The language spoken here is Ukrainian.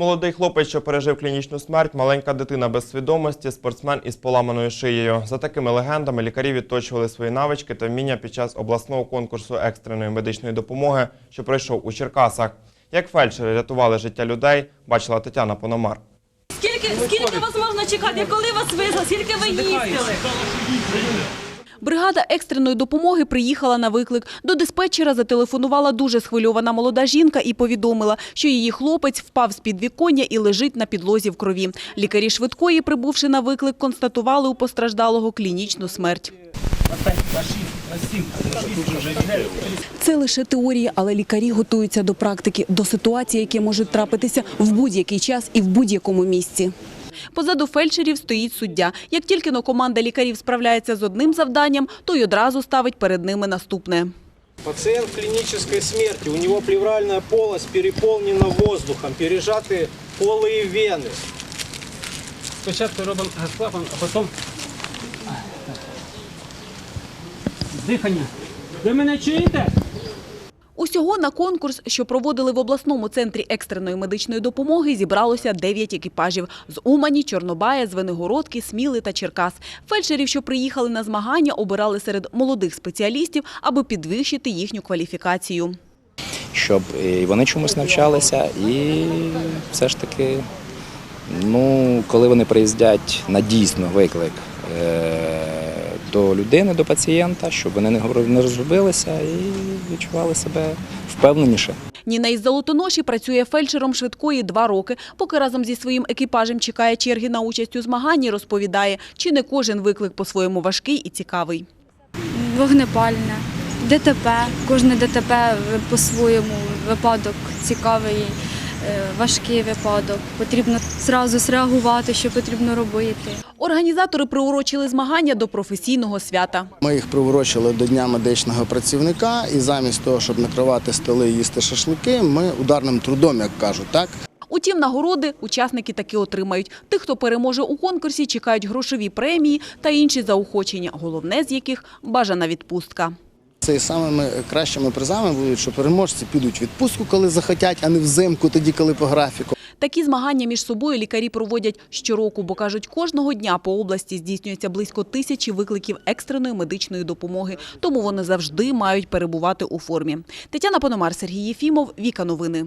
Молодий хлопець, що пережив клінічну смерть, маленька дитина без свідомості, спортсмен із поламаною шиєю. За такими легендами лікарі відточували свої навички та вміння під час обласного конкурсу екстреної медичної допомоги, що пройшов у Черкасах. Як фельдшери рятували життя людей, бачила Тетяна Пономар. Скільки, скільки вас можна чекати? Коли вас везли? Скільки ви їздили? Бригада екстреної допомоги приїхала на виклик. До диспетчера зателефонувала дуже схвильована молода жінка і повідомила, що її хлопець впав з під віконня і лежить на підлозі в крові. Лікарі швидкої, прибувши на виклик, констатували у постраждалого клінічну смерть. Це лише теорія, але лікарі готуються до практики, до ситуацій, які можуть трапитися в будь-який час і в будь-якому місці. Позаду фельдшерів стоїть суддя. Як тільки но команда лікарів справляється з одним завданням, то й одразу ставить перед ними наступне. Пациент в клинической смерти, у него плевральная полость переполнена воздухом, пережаты полые вены. Спочатку робимо газклапан, а потім дихання. Ви мене чуєте? Усього на конкурс, що проводили в обласному центрі екстреної медичної допомоги, зібралося 9 екіпажів з Умані, Чорнобая, Звенигородки, Сміли та Черкас. Фельдшерів, що приїхали на змагання, обирали серед молодих спеціалістів, аби підвищити їхню кваліфікацію. щоб і вони чомусь навчалися, і все ж таки, ну, коли вони приїздять на дійсно виклик е, до людини, до пацієнта, щоб вони не говорили- розгубилися і відчували себе впевненіше. Ніна із Золотоноші працює фельдшером швидкої два роки. Поки разом зі своїм екіпажем чекає черги на участь у змаганні, розповідає, чи не кожен виклик по-своєму важкий і цікавий. вогнепальне, ДТП. Кожне ДТП по-своєму випадок цікавий, важкий випадок. Потрібно зразу зреагувати, що потрібно робити. Організатори приурочили змагання до професійного свята. Ми їх приурочили до Дня медичного працівника, і замість того, щоб накривати столи і їсти шашлики, ми ударним трудом, як кажуть, так Утім, нагороди учасники таки отримають. Тих, хто переможе у конкурсі, чекають грошові премії та інші заохочення, головне з яких – бажана відпустка. Це самими кращими призами будуть, що переможці підуть в відпустку, коли захотять, а не взимку, тоді, коли по графіку. Такі змагання між собою лікарі проводять щороку, бо кажуть, кожного дня по області здійснюється близько тисячі викликів екстреної медичної допомоги, тому вони завжди мають перебувати у формі. Тетяна Пономар, Сергій Єфімов, Віка Новини.